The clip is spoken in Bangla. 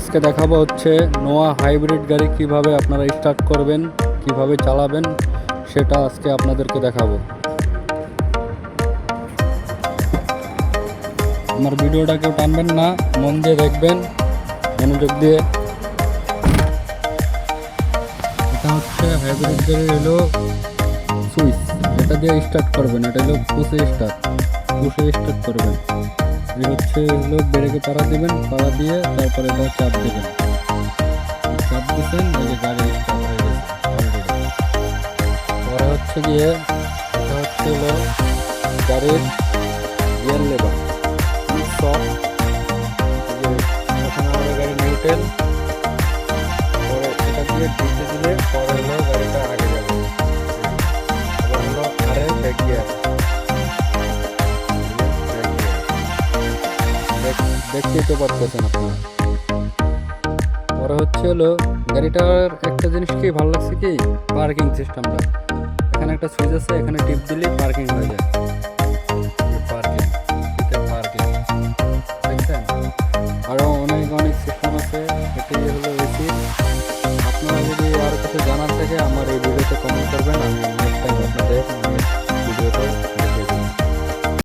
আজকে দেখাবো হচ্ছে নোয়া হাইব্রিড গাড়ি কীভাবে আপনারা স্টার্ট করবেন, কীভাবে চালাবেন, সেটা আজকে আপনাদেরকে দেখাবো। আমার ভিডিওটা কেউ টানবেন না, মন দিয়ে দেখবেন, মনোযোগ দিয়ে। এটা হচ্ছে হাইব্রিড গাড়ি হলো সুইচ এটা দিয়ে স্টার্ট করবেন, এটা হলো পুষে স্টার্ট পুষে স্টার্ট করবেন। এই হচ্ছে হলো ব্রেকে পাড়া দিবেন পাড়া দিয়ে তারপরে এটা চাপ দেবেন চাপ যে গাড়ি। পরে হচ্ছে গিয়ে, এটা হচ্ছে হলো গাড়ির গিয়ার লেবার আমাদের গাড়ি নিউটেল পরে এটা দিয়ে ডিসে দিলে পরে হলো দেখতেই তো পারতেছেন আপনারা পরে হচ্ছে হলো, গাড়িটার একটা জিনিস কি ভালো লাগছে কি? পার্কিং সিস্টেমটা এখানে একটা সুইচ আছে, এখানে টিপ দিলে পার্কিং হয়ে যায়। পার্কিং এটা আরও অনেক অনেক সিস্টেম আছে, এটাই হলো এসি আপনারা যদি আর কিছু জানার থাকে, আমার এই ভিডিওতে কমেন্ট করবেন, আমি নেক্সট টাইম আপনাদের